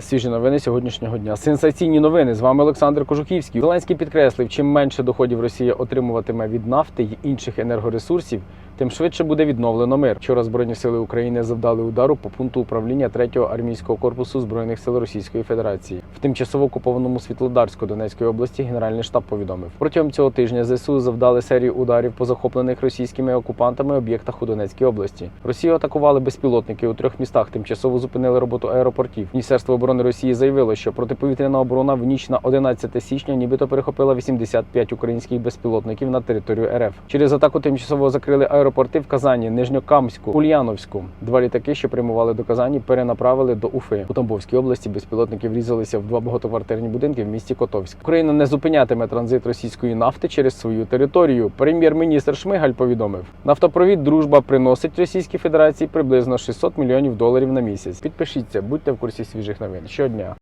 Свіжі новини сьогоднішнього дня. Сенсаційні новини. З вами Олександр Кожухівський. Зеленський підкреслив, чим менше доходів Росія отримуватиме від нафти й інших енергоресурсів, тим швидше буде відновлено мир. Вчора Збройні сили України завдали удару по пункту управління 3-го армійського корпусу збройних сил Російської Федерації. В тимчасово окупованому Світлодарську Донецької області Генеральний штаб повідомив. Протягом цього тижня ЗСУ завдали серію ударів по захоплених російськими окупантами об'єктах у Донецькій області. Росію атакували безпілотники у трьох містах. Тимчасово зупинили роботу аеропортів. Міністерство оборони Росії заявило, що протиповітряна оборона в ніч на 11 січня нібито перехопила 85 українських безпілотників на територію РФ. Через атаку тимчасово закрили аеропорти в Казані, Нижньокамську, Ульяновську. Два літаки, що прямували до Казані, перенаправили до Уфи. У Тамбовській області безпілотники врізалися в два багатоквартирні будинки в місті Котовськ. Україна не зупинятиме транзит російської нафти через свою територію. Прем'єр-міністр Шмигаль повідомив: нафтопровід Дружба приносить Російській Федерації приблизно 600 мільйонів доларів на місяць. Підпишіться, будьте в курсі свіжих новин щодня.